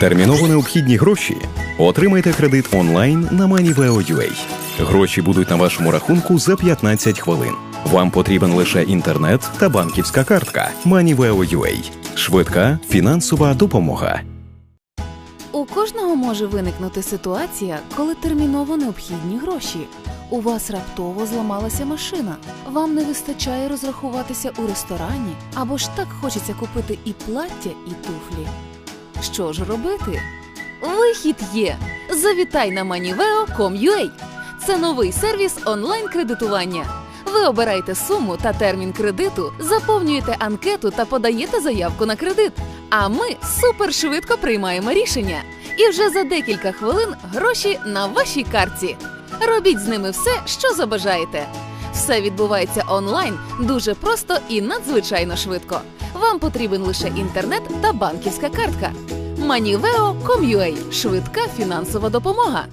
Терміново необхідні гроші. Отримайте кредит онлайн на MoneyVeo.ua. Гроші будуть на вашому рахунку за 15 хвилин. Вам потрібен лише інтернет та банківська картка MoneyVeo.ua. Швидка фінансова допомога. У кожного може виникнути ситуація, коли терміново необхідні гроші. У вас раптово зламалася машина. Вам не вистачає розрахуватися у ресторані, або ж так хочеться купити і плаття, і туфлі. Що ж робити? Вихід є! Завітай на moneyveo.com.ua. Це новий сервіс онлайн-кредитування. Ви обираєте суму та термін кредиту, заповнюєте анкету та подаєте заявку на кредит. А ми супершвидко приймаємо рішення. І вже за декілька хвилин гроші на вашій картці. Робіть з ними все, що забажаєте. Все відбувається онлайн дуже просто і надзвичайно швидко. Вам потрібен лише інтернет та банківська картка. Maniveo.com.ua – швидка фінансова допомога.